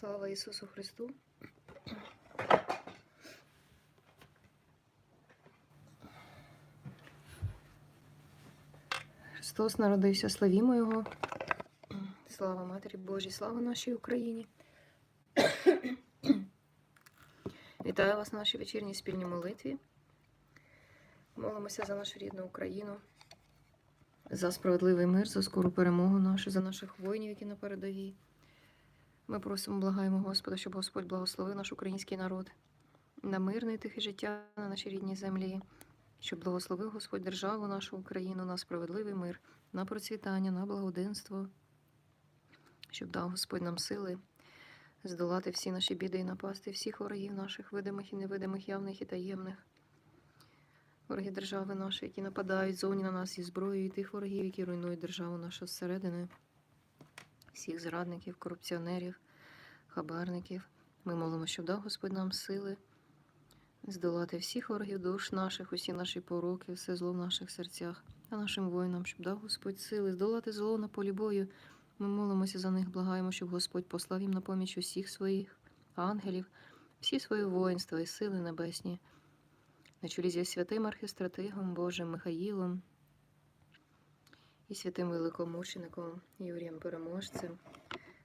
Слава Ісусу Христу! Христос народився, славімо Його. Слава Матері Божій, слава нашій Україні. Вітаю вас на нашій вечірній спільній молитві. Молимося за нашу рідну Україну, за справедливий мир, за скору перемогу нашу, за наших воїнів, які на передовій. Ми просимо, благаємо Господа, щоб Господь благословив наш український народ на мирне і тихе життя на нашій рідній землі, щоб благословив Господь державу нашу Україну на справедливий мир, на процвітання, на благоденство, щоб дав Господь нам сили здолати всі наші біди і напасти, всіх ворогів наших, видимих і невидимих, явних і таємних. Вороги держави нашої, які нападають зовні на нас зі зброєю, і тих ворогів, які руйнують державу нашу зсередини, всіх зрадників, корупціонерів, хабарників. Ми молимо, щоб дав Господь нам сили здолати всіх ворогів душ наших, усі наші пороки, все зло в наших серцях, а нашим воїнам, щоб дав Господь сили здолати зло на полі бою. Ми молимося за них, благаємо, щоб Господь послав їм на поміч усіх своїх ангелів, всі свої воїнства і сили небесні, на чолі зі святим архістратигом Божим Михаїлом і святим великомучеником Юрієм Переможцем,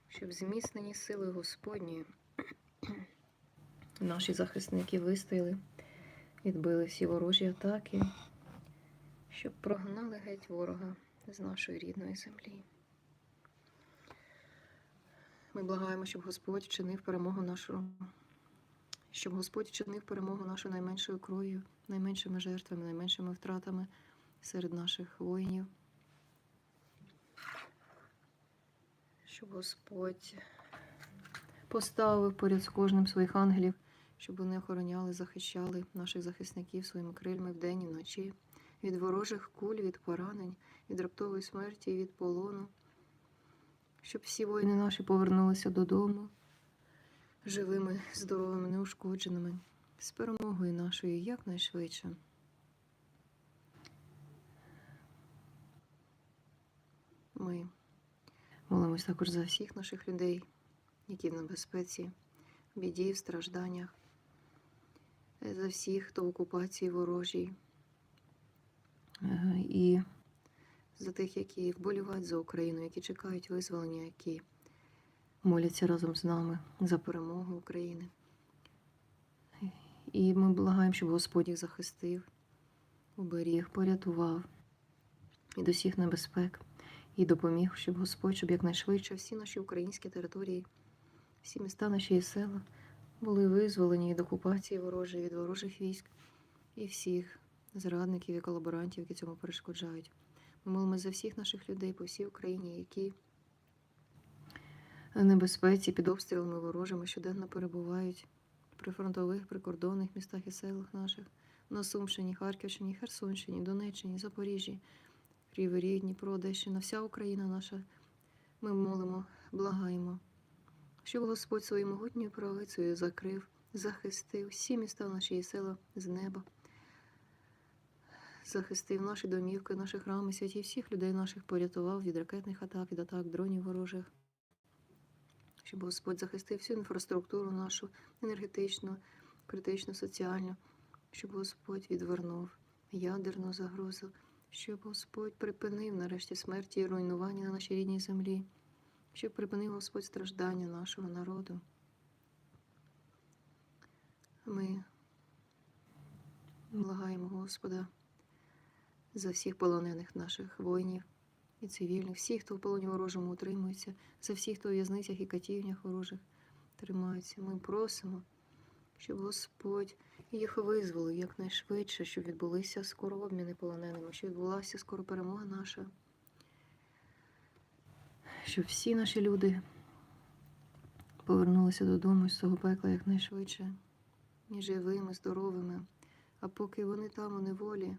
щоб зміцнені сили Господні наші захисники вистояли, відбили всі ворожі атаки, щоб прогнали геть ворога з нашої рідної землі. Ми благаємо, щоб Господь вчинив перемогу нашу, щоб Господь вчинив перемогу нашу найменшою кров'ю, найменшими жертвами, найменшими втратами серед наших воїнів. Щоб Господь поставив поряд з кожним своїх ангелів, щоб вони охороняли, захищали наших захисників своїми крильми вдень і вночі, від ворожих куль, від поранень, від раптової смерті від полону щоб всі воїни наші повернулися додому живими, здоровими, неушкодженими, з перемогою нашою якнайшвидше. Ми молимось також за всіх наших людей, які в небезпеці, в біді, в стражданнях, за всіх, хто в окупації ворожій. Е, І за тих, які вболівають за Україну, які чекають визволення, які моляться разом з нами за перемогу України. І ми благаємо, щоб Господь їх захистив, уберіг, порятував від усіх небезпек і допоміг, щоб Господь, щоб якнайшвидше всі наші українські території, всі міста наші і села були визволені від окупації ворожої, від ворожих військ і всіх зрадників і колаборантів, які цьому перешкоджають. Ми молимо за всіх наших людей по всій Україні, які в небезпеці під обстрілами ворожими щоденно перебувають в прифронтових, прикордонних містах і селах наших, на Сумщині, Харківщині, Херсонщині, Донеччині, Запоріжжі, Кривий Ріг, Дніпро, Одещина, вся Україна наша. Ми молимо, благаємо, щоб Господь своєю могутньою правицею закрив, захистив всі міста наші і села з неба. Захистив наші домівки, наші храми, святі всіх людей наших порятував від ракетних атак, від атак дронів ворожих, щоб Господь захистив всю інфраструктуру нашу енергетичну, критичну, соціальну, щоб Господь відвернув ядерну загрозу, щоб Господь припинив нарешті смерті і руйнування на нашій рідній землі, щоб припинив Господь страждання нашого народу. Ми благаємо Господа за всіх полонених наших воїнів і цивільних, всіх, хто в полоні ворожому утримується, за всіх, хто в в'язницях і катівнях ворожих тримаються. Ми просимо, щоб Господь їх визволив якнайшвидше, щоб відбулися скоро обміни полоненими, щоб відбулася скоро перемога наша, щоб всі наші люди повернулися додому з цього пекла якнайшвидше, і живими, здоровими. А поки вони там у неволі,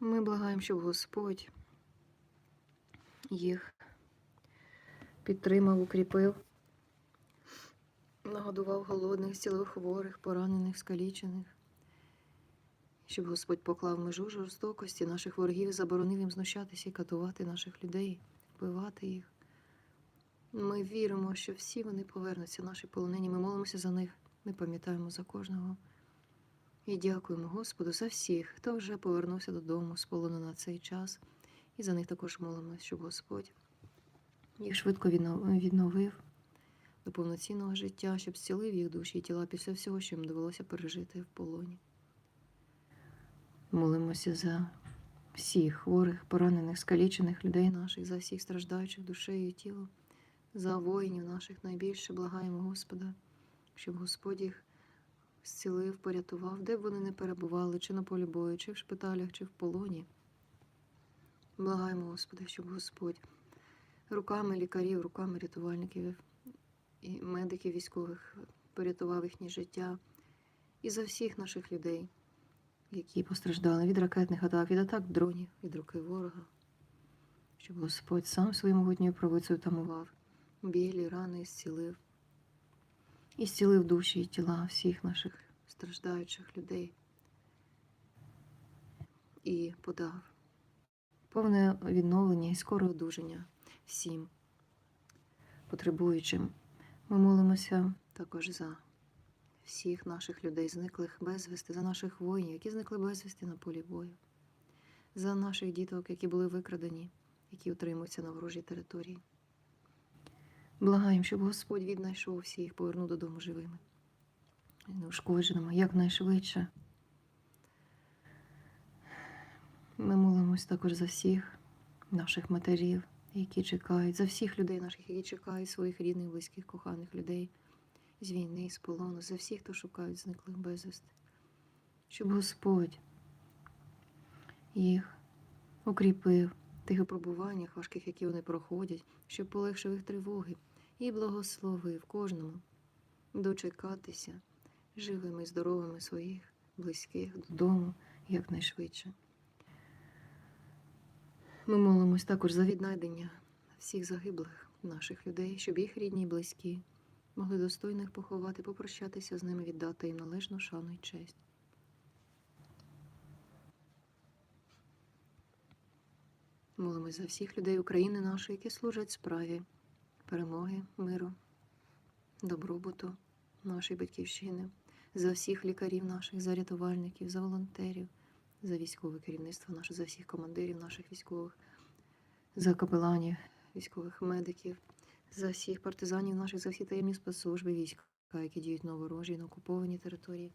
ми благаємо, щоб Господь їх підтримав, укріпив, нагодував голодних, зцілив хворих, поранених, скалічених, щоб Господь поклав межу жорстокості наших ворогів і заборонив їм знущатися і катувати наших людей, вбивати їх. Ми віримо, що всі вони повернуться, наші полонені. Ми молимося за них. Ми пам'ятаємо за кожного. І дякуємо Господу за всіх, хто вже повернувся додому з полону на цей час. І за них також молимося, щоб Господь їх швидко відновив до повноцінного життя, щоб зцілив їх душі і тіла після всього, що їм довелося пережити в полоні. Молимося за всіх хворих, поранених, скалічених людей наших, за всіх страждаючих душею і тілом, за воїнів наших найбільше благаємо Господа, щоб Господь їх зцілив, порятував, де б вони не перебували, чи на полі бою, чи в шпиталях, чи в полоні. Благаємо Господа, щоб Господь руками лікарів, руками рятувальників і медиків військових порятував їхнє життя і за всіх наших людей, які постраждали від ракетних атак, від атак дронів, від руки ворога, щоб Господь сам своєю могутньою правицею тамував, білі рани і зцілив, і зцілив душі і тіла всіх наших страждаючих людей і подав повне відновлення і скоре одужання всім потребуючим. Ми молимося також за всіх наших людей, зниклих безвісти, за наших воїнів, які зникли безвісти на полі бою, за наших діток, які були викрадені, які утримуються на ворожій території. Благаємо, щоб Господь віднайшов всіх, повернув додому живими, неушкодженими якнайшвидше. Ми молимось також за всіх наших матерів, які чекають, за всіх людей наших, які чекають своїх рідних, близьких, коханих людей з війни, з полону, за всіх, хто шукають зниклих безвісти, щоб Господь їх укріпив в тих випробуваннях важких, які вони проходять, щоб полегшив їх тривоги і благословив кожному дочекатися живими, здоровими своїх близьких додому якнайшвидше. Ми молимось також за віднайдення всіх загиблих наших людей, щоб їх рідні і близькі могли достойно їх поховати, попрощатися з ними, віддати їм належну шану і честь. Молимось за всіх людей України нашої, які служать справі перемоги, миру, добробуту нашої батьківщини, за всіх лікарів наших, за рятувальників, за волонтерів, за військове керівництво наше, за всіх командирів наших військових, за капеланів, військових медиків, за всіх партизанів наших, за всі таємні спецслужби війська, які діють на ворожій, на окупованій території,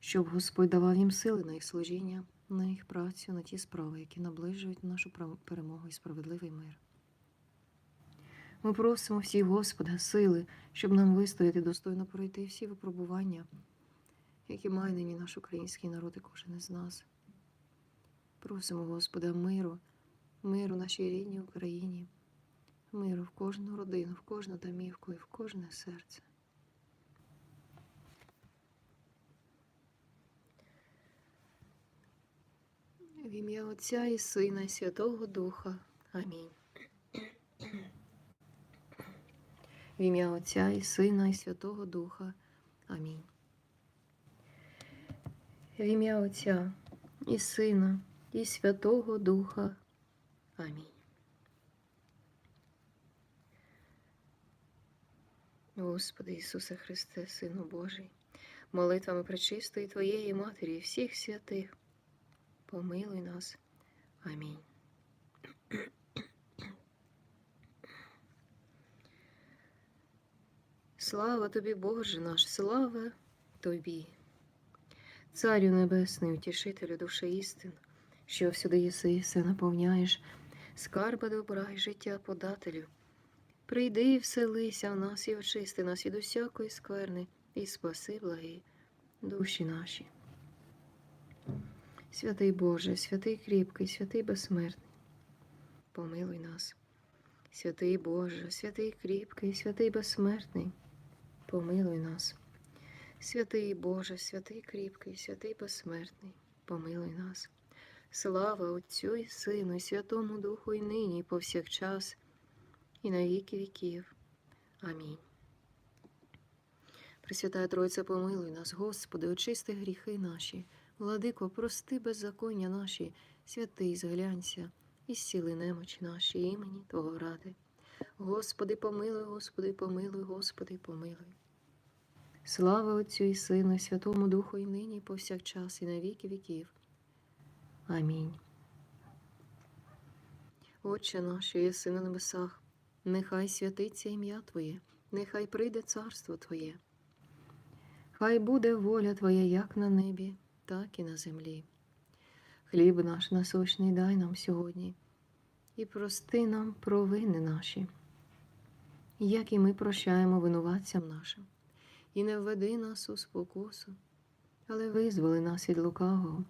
щоб Господь давав їм сили на їх служіння, на їх працю, на ті справи, які наближують нашу перемогу і справедливий мир. Ми просимо всіх Господа сили, щоб нам вистояти достойно пройти всі випробування, які має нині наш український народ і кожен із нас. Просимо Господа миру, миру нашій рідній Україні, миру в кожну родину, в кожну домівку і в кожне серце. В ім'я Отця і Сина, і Святого Духа. Амінь. В ім'я Отця і Сина, і Святого Духа. Амінь. В ім'я Отця і Сина, і Святого Духа. Амінь. Господи Ісусе Христе, Сину Божий, молитвами пречистої Твоєї Матері і всіх святих, помилуй нас. Амінь. Слава тобі, Боже наш, слава тобі. Царю Небесний, утішителю душі істин, що всюди єси все наповняєш, скарба добра і життя подателю. Прийди і вселися в нас і очисти нас від усякої скверни, і спаси благі душі наші. Святий Боже, святий кріпкий, святий безсмертний, помилуй нас. Святий Боже, святий кріпкий, святий безсмертний, помилуй нас. Святий Боже, святий кріпкий, святий безсмертний, помилуй нас. Слава Отцю і Сину, і Святому Духу, і нині, і повсякчас, і на віки віків. Амінь. Пресвятая Тройця, помилуй нас, Господи, очисти гріхи наші, владико, прости беззаконня наші, святий, зглянься, і зціли немочі наші імені Твого ради. Господи, помилуй, Господи, помилуй, Господи, помилуй. Слава Отцю і Сину, і Святому Духу, і нині, і повсякчас, і на віки віків. Амінь. Отче наш, що єси на небесах, нехай святиться ім'я Твоє, нехай прийде царство Твоє. Хай буде воля Твоя як на небі, так і на землі. Хліб наш насущний дай нам сьогодні, і прости нам провини наші, як і ми прощаємо винуватцям нашим, і не введи нас у спокусу, але визволи нас від лукавого,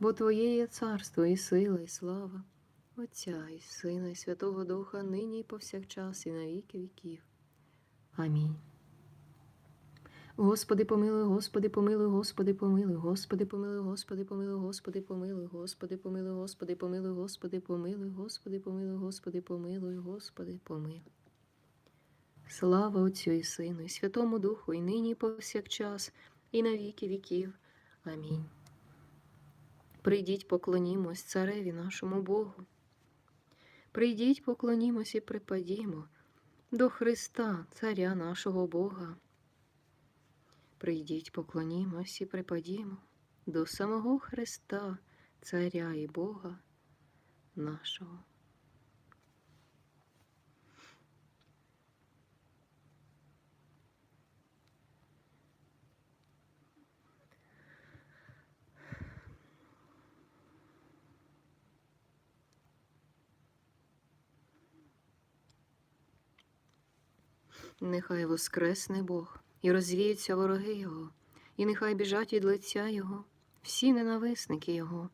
бо Твоє є царство, і сила, і слава, Отця і Сина, і Святого Духа, нині і повсякчас, і на віки віків. Амінь. Господи, помилуй, Господи, помилуй, Господи, помилуй, Господи, помилуй, Господи, помилуй, Господи, помилуй, Господи, помилуй, Господи, помилуй, Господи, помилуй, Господи, помилуй, Господи, помилуй, Господи, помилуй. Слава Отцю і Сину, і Святому Духу, і нині, і повсякчас, і на віки віків. Амінь. Прийдіть, поклонімось цареві нашому Богу. Прийдіть, поклонімось і припадімо до Христа, Царя нашого Бога. Прийдіть, поклонімось і припадімо до самого Христа, Царя і Бога нашого. Нехай воскресне Бог і розвіються вороги Його, і нехай біжать від лиця Його всі ненависники Його,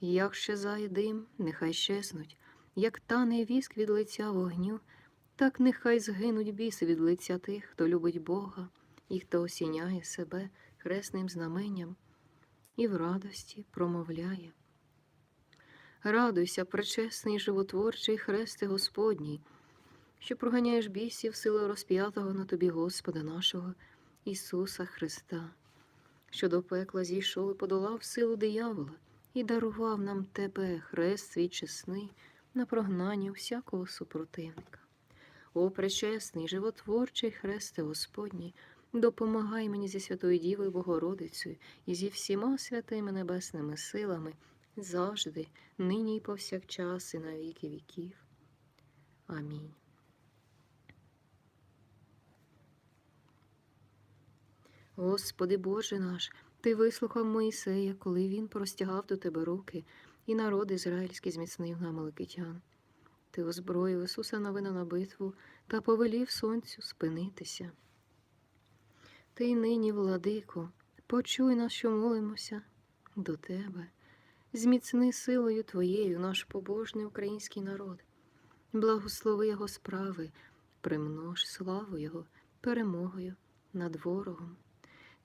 як щезає дим, нехай щезнуть, як тане віск від лиця вогню, так нехай згинуть біси від лиця тих, хто любить Бога і хто осіняє себе хресним знаменням і в радості промовляє. Радуйся, пречесний животворчий хресте Господній, що проганяєш бісів силою розп'ятого на тобі Господа нашого Ісуса Христа, що до пекла зійшов і подолав силу диявола і дарував нам тебе, хрест свій чесний, на прогнання всякого супротивника. О, пречесний, животворчий хресте Господній, допомагай мені зі Святою Дівою Богородицею і зі всіма святими небесними силами завжди, нині і повсякчас, і на віки віків. Амінь. Господи Боже наш, Ти вислухав Моїсея, коли він простягав до Тебе руки, і народ ізраїльський зміцнив на Маликитян. Ти озброїв Ісуса Новина на битву та повелів сонцю спинитися. Ти й нині, владико, почуй нас, що молимося до Тебе, зміцни силою Твоєю наш побожний український народ, благослови Його справи, примнож славу Його перемогою над ворогом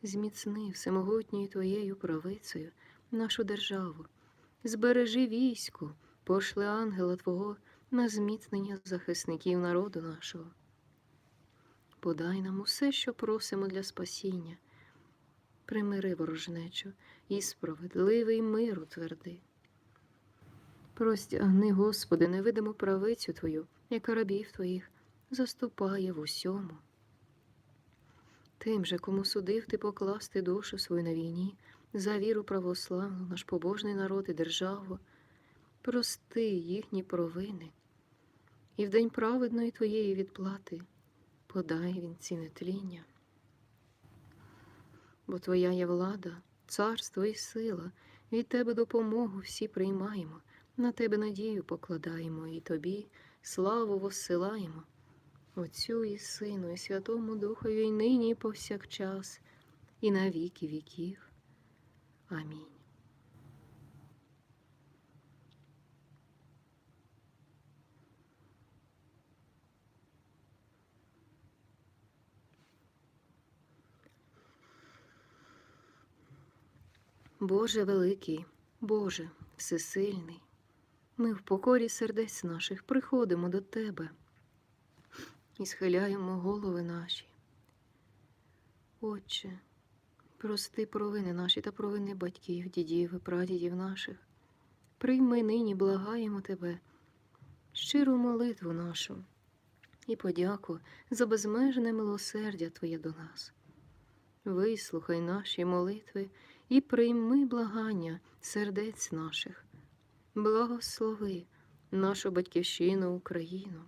зміцни всемогутньою Твоєю правицею нашу державу, збережи військо, пошли ангела Твого на зміцнення захисників народу нашого. Подай нам усе, що просимо для спасіння, примири ворожнечу і справедливий мир утверди. Простягни, Господи, невидиму правицю Твою, яка рабів Твоїх заступає в усьому. Тим же, кому судив ти покласти душу свою на війні, за віру православну, наш побожний народ і державу, прости їхні провини, і в день праведної твоєї відплати подай він ці нетління. Бо Твоя є влада, царство і сила, від Тебе допомогу всі приймаємо, на Тебе надію покладаємо і Тобі славу воссилаємо. Отцю і Сину, і Святому Духові, і нині, і повсякчас, і на віки віків. Амінь. Боже великий, Боже всесильний, ми в покорі сердець наших приходимо до Тебе і схиляємо голови наші. Отче, прости провини наші та провини батьків, дідів і прадідів наших. Прийми нині, благаємо Тебе, щиру молитву нашу і подяку за безмежне милосердя Твоє до нас. Вислухай наші молитви і прийми благання сердець наших. Благослови нашу батьківщину Україну,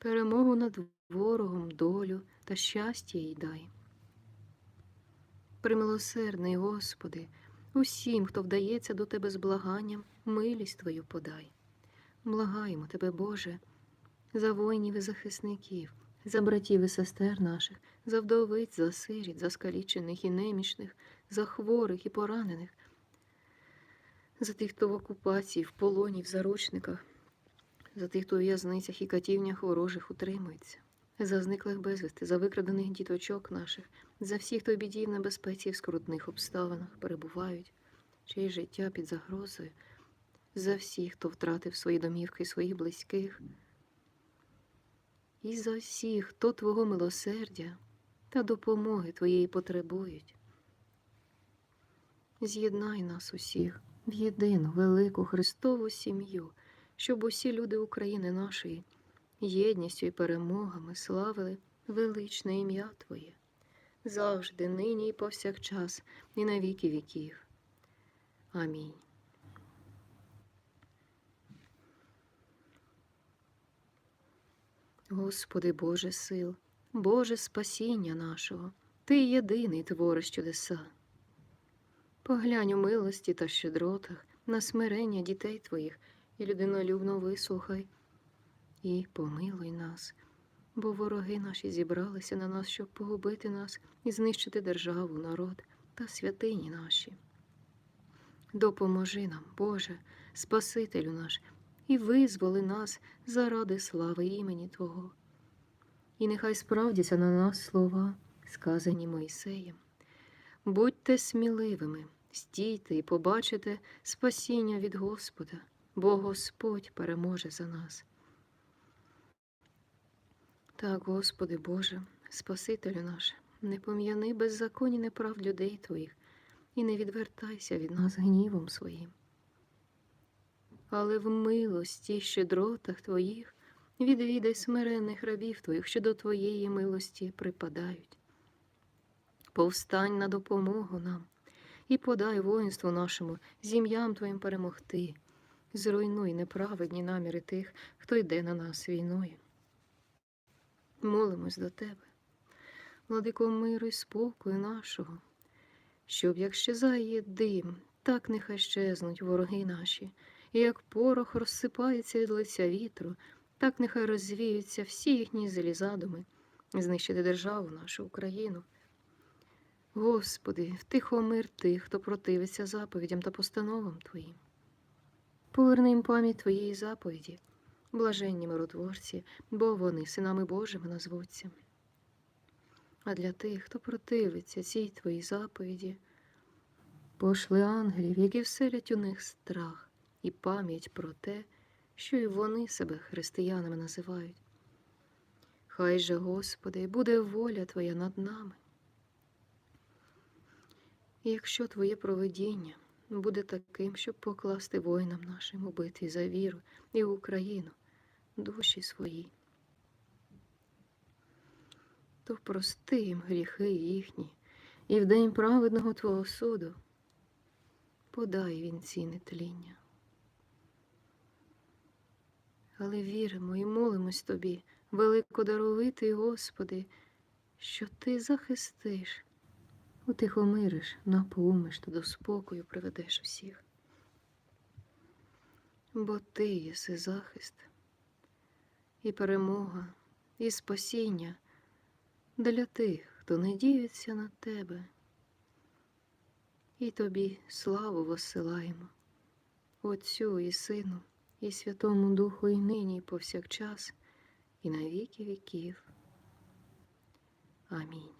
перемогу над ворогом, долю та щастя їй дай. Примилосердний, Господи, усім, хто вдається до Тебе з благанням, милість Твою подай. Благаємо Тебе, Боже, за воїнів і захисників, за братів і сестер наших, за вдовиць, за сиріт, за скалічених і немічних, за хворих і поранених, за тих, хто в окупації, в полоні, в заручниках, за тих, хто у в'язницях і катівнях ворожих утримується, за зниклих безвісти, за викрадених діточок наших, за всіх, хто в біді і в небезпеці і в скрутних обставинах перебувають, чиє життя під загрозою, за всіх, хто втратив свої домівки своїх близьких, і за всіх, хто Твого милосердя та допомоги Твоєї потребують. З'єднай нас усіх в єдину велику Христову сім'ю, щоб усі люди України нашої єдністю і перемогами славили величне ім'я Твоє, завжди, нині і повсякчас, і на віки віків. Амінь. Господи Боже сил, Боже спасіння нашого, Ти єдиний твориш чудеса. Поглянь у милості та щедротах на смирення дітей Твоїх і людинолюбно вислухай і помилуй нас, бо вороги наші зібралися на нас, щоб погубити нас і знищити державу, народ та святині наші. Допоможи нам, Боже, Спасителю наш, і визволи нас заради слави імені Твого. І нехай справдяться на нас слова, сказані Мойсеєм. Будьте сміливими, стійте і побачите спасіння від Господа, бо Господь переможе за нас. Так, Господи Боже, Спасителю наш, не пом'яни беззаконні неправ людей Твоїх і не відвертайся від нас гнівом своїм. Але в милості щедротах Твоїх відвідай смиренних рабів Твоїх, що до Твоєї милості припадають. Повстань на допомогу нам і подай воїнству нашому зім'ям Твоїм перемогти, зруйнуй неправедні наміри тих, хто йде на нас війною. Молимось до Тебе, владико миру й спокою нашого, щоб як щезає дим, так нехай щезнуть вороги наші, і як порох розсипається від лиця вітру, так нехай розвіються всі їхні злі задуми, знищити державу нашу Україну. Господи, втихомир тих, хто противиться заповідям та постановам Твоїм. Поверни пам'ять Твоєї заповіді, блаженні миротворці, бо вони синами Божими назвуться. А для тих, хто противиться цій Твоїй заповіді, пошли ангелів, які вселять у них страх і пам'ять про те, що й вони себе християнами називають. Хай же, Господи, буде воля Твоя над нами. І якщо Твоє провидіння буде таким, щоб покласти воїнам нашим у за віру і Україну, душі свої, то прости їм гріхи їхні, і в день праведного Твого суду подай він ці нетління. Але віримо і молимось Тобі, великодаровитий Господи, що Ти захистиш утихомириш, напоумиш та до спокою приведеш усіх. Бо ти єси захист, і перемога, і спасіння для тих, хто надіється на тебе. І тобі славу воссилаємо, Отцю і Сину, і Святому Духу, і нині, і повсякчас, і на віки віків. Амінь.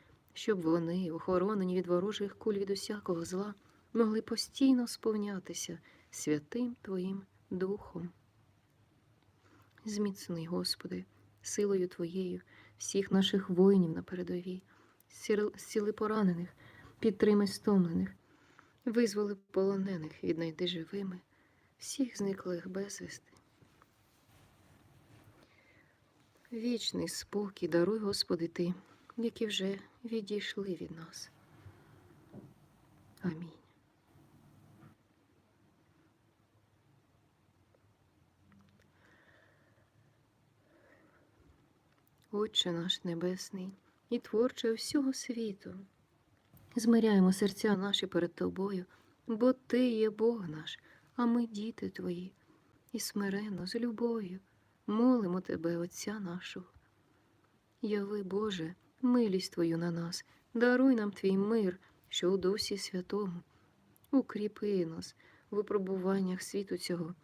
щоб вони, охоронені від ворожих куль від усякого зла, могли постійно сповнятися святим Твоїм Духом. Зміцни, Господи, силою Твоєю всіх наших воїнів на передовій, сіл- зціли поранених, підтримай стомлених, визволи полонених, віднайди живими, всіх зниклих безвісти. Вічний спокій даруй, Господи, Ти, які вже відійшли від нас. Амінь. Отче наш Небесний і Творче всього світу, змиряємо серця наші перед Тобою, бо Ти є Бог наш, а ми діти Твої, і смиренно, з любов'ю молимо Тебе, Отця нашого. Яви, Боже, милість Твою на нас, даруй нам Твій мир, що у Дусі Святому, укріпи нас в випробуваннях світу цього.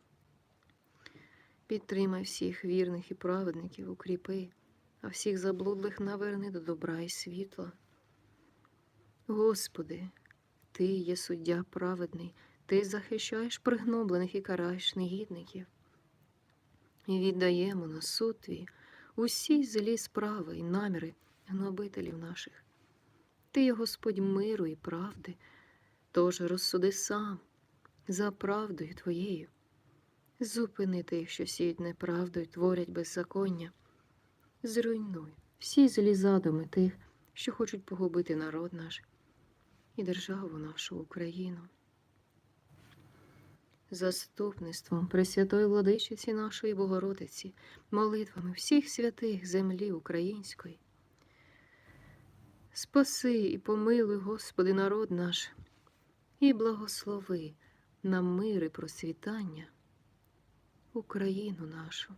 Підтримай всіх вірних і праведників, укріпи, а всіх заблудлих наверни до добра і світла. Господи, Ти є суддя праведний, Ти захищаєш пригноблених і караєш негідників. І віддаємо на суд Твій усі злі справи і наміри гнобителів наших. Ти є Господь миру і правди, тож розсуди сам за правдою Твоєю. Зупини тих, що сіють неправду і творять беззаконня. Зруйнуй всі злі задуми тих, що хочуть погубити народ наш і державу нашу Україну. Заступництвом Пресвятої владичиці нашої Богородиці, молитвами всіх святих землі української. Спаси і помилуй, Господи, народ наш, і благослови на мир і процвітання Україну нашу.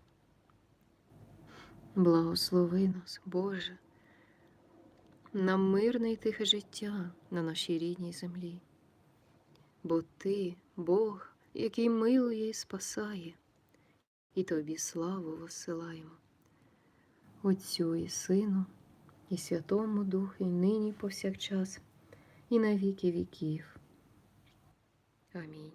Благослови нас, Боже, на мирне й тихе життя на нашій рідній землі. Бо Ти, Бог, який милує і спасає, і Тобі славу воссилаємо. Отцю і Сину, і Святому Духу, і нині повсякчас, і на віки віків. Амінь.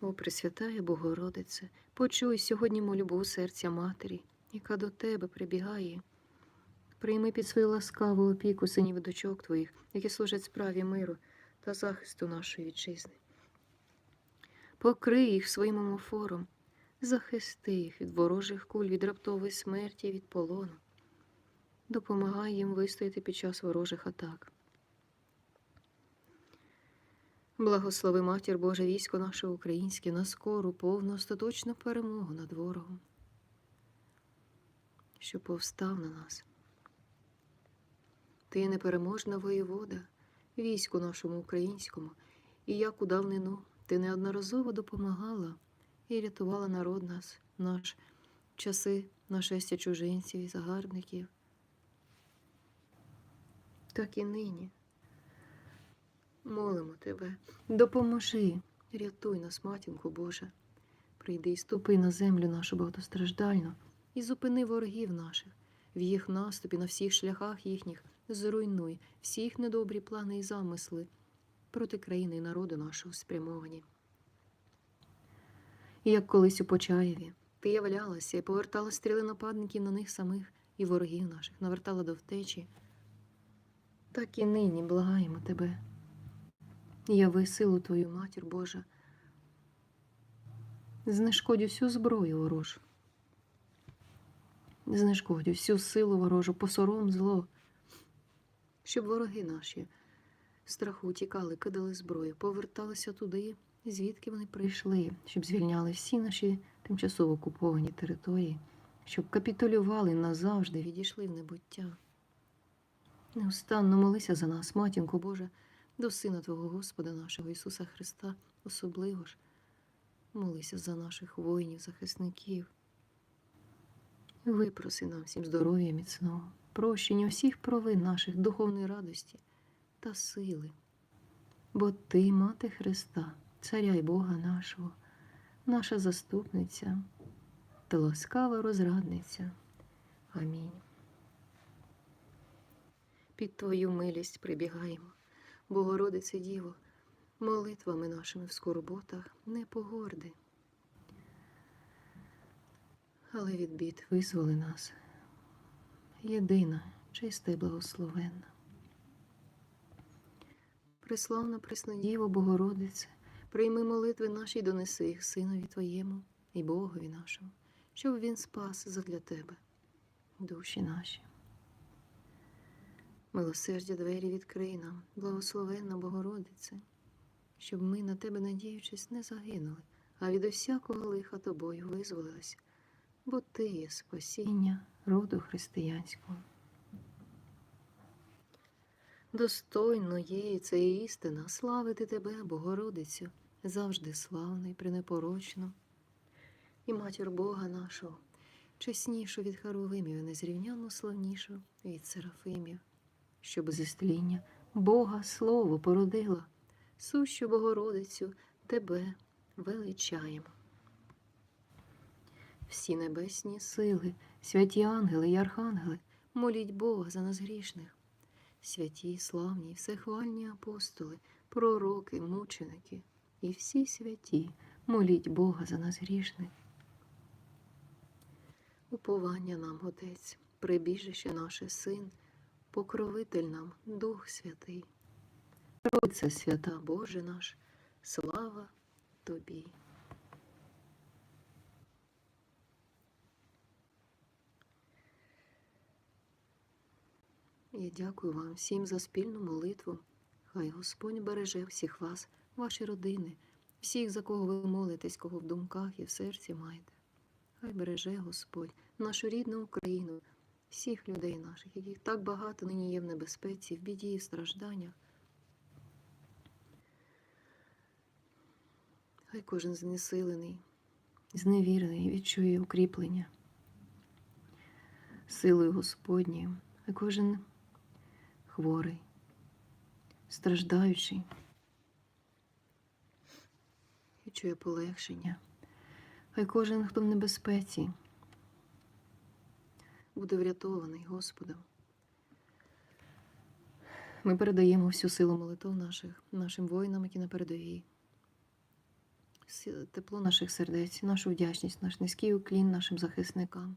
О, Пресвятая Богородице, почуй сьогодні молюбу серця Матері, яка до Тебе прибігає. Прийми під свою ласкаву опіку синів дочок Твоїх, які служать справі миру та захисту нашої вітчизни. Покрий їх своїм омофором, захисти їх від ворожих куль, від раптової смерті, від полону. Допомагай їм вистояти під час ворожих атак. Благослови Матір Боже військо наше українське на скору, повну, остаточну перемогу над ворогом, що повстав на нас. Ти непереможна воєвода, війську нашому українському, і як у давнину ти неодноразово допомагала і рятувала народ нас, наш часи нашестя чужинців і загарбників. Так і нині. Молимо тебе, допоможи, рятуй нас, матінку Божа. Прийди і ступи на землю нашу багатостраждальну і зупини ворогів наших в їх наступі на всіх шляхах їхніх, зруйнуй всіх недобрі плани і замисли проти країни і народу нашого спрямовані. Як колись у Почаєві. Ти являлася і повертала стріли нападників на них самих і ворогів наших, навертала до втечі, так і нині благаємо тебе. Яви силу Твою, Матір Божа, знешкодь усю зброю ворожу, знешкодь усю силу ворожу, посором зло, щоб вороги наші страху тікали, кидали зброю, поверталися туди, звідки вони прийшли, щоб звільняли всі наші тимчасово окуповані території, щоб капітулювали назавжди, відійшли в небуття. Неустанно молися за нас, матінко Божа, до Сина Твого Господа нашого Ісуса Христа, особливо ж. Молися за наших воїнів, захисників. Випроси нам всім здоров'я міцного, прощення всіх провин наших, духовної радості та сили. Бо Ти, Мати Христа, Царя й Бога нашого, наша заступниця та ласкава розрадниця. Амінь. Під Твою милість прибігаємо, Богородице Діво, молитвами нашими в скорботах не погорди. Але від бід визволи нас, єдина, чиста й благословенна. Преславна Преснодіво Богородице, прийми молитви наші й донеси їх Синові Твоєму і Богові нашому, щоб Він спас задля Тебе, душі наші. Милосердя двері відкрий нам, благословенна Богородице, щоб ми на Тебе, надіючись, не загинули, а від усякого лиха тобою визволилися, бо Ти є спасіння роду християнського. Достойно є і це і істина, славити Тебе, Богородицю, завжди славно і пренепорочно. І матір Бога нашого, чеснішу від Харовимів, і незрівняно славнішу від Серафимів, щоб зі стління Бога Слово породила, сущу Богородицю Тебе величаємо. Всі небесні сили, святі ангели й архангели, моліть Бога за нас грішних святі, славні, всехвальні апостоли, пророки, мученики і всі святі, моліть Бога за нас грішних. Уповання нам, Отець, прибіжище наше Син, покровитель нам, Дух Святий. Тройце свята Боже наш, слава Тобі. Я дякую вам всім за спільну молитву. Хай Господь береже всіх вас, ваші родини, всіх, за кого ви молитесь, кого в думках і в серці маєте. Хай береже Господь нашу рідну Україну, всіх людей наших, яких так багато нині є в небезпеці, в біді і в стражданнях. Хай кожен знесилений, зневірений відчує укріплення силою Господньою, хай кожен хворий, страждаючий, відчує полегшення. Хай кожен, хто в небезпеці, буде врятований Господом. Ми передаємо всю силу молитв наших, нашим воїнам, які на передовій, тепло наших сердець, нашу вдячність, наш низький уклін нашим захисникам.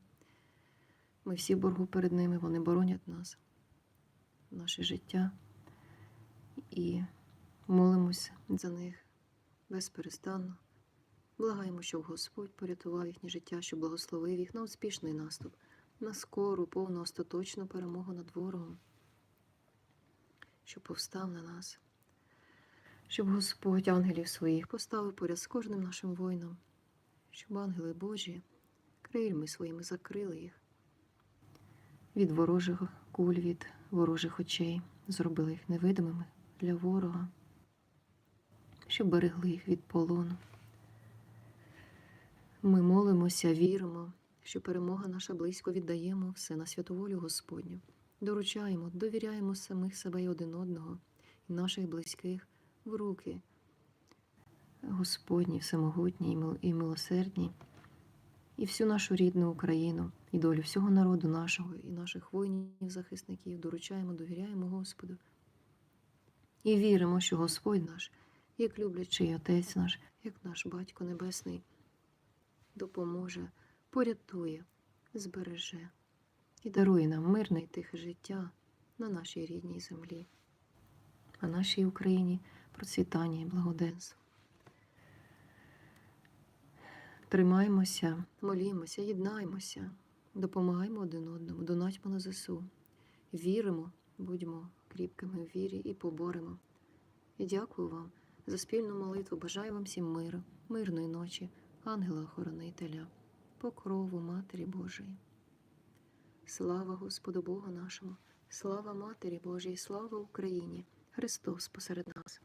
Ми всі боргу перед ними, вони боронять нас, наше життя. І молимося за них безперестанно. Благаємо, щоб Господь порятував їхнє життя, щоб благословив їх на успішний наступ, на скору, повну остаточну перемогу над ворогом, щоб повстав на нас, щоб Господь ангелів своїх поставив поряд з кожним нашим воїном, щоб ангели Божі крильми своїми закрили їх від ворожих куль, від ворожих очей, зробили їх невидимими для ворога, щоб берегли їх від полону. Ми молимося, віримо, що перемога наша близько віддаємо все на святу волю Господню. Доручаємо, довіряємо самих себе і один одного, і наших близьких в руки. Господні, всемогутні і мил- і милосердні, і всю нашу рідну Україну, і долю всього народу нашого, і наших воїнів-захисників доручаємо, довіряємо Господу. І віримо, що Господь наш, як люблячий Отець наш, як наш Батько Небесний, допоможе, порятує, збереже і дарує нам мирне і тихе життя на нашій рідній землі, а нашій Україні процвітання і благоденство. Тримаймося, молімося, єднаймося, допомагаємо один одному, донатьмо на ЗСУ. Віримо, будьмо кріпкими в вірі і поборемо. І дякую вам за спільну молитву. Бажаю вам всім миру, мирної ночі, ангела-охоронителя, покрову Матері Божої. Слава Господу Богу нашому, слава Матері Божій, слава Україні! Христос посеред нас.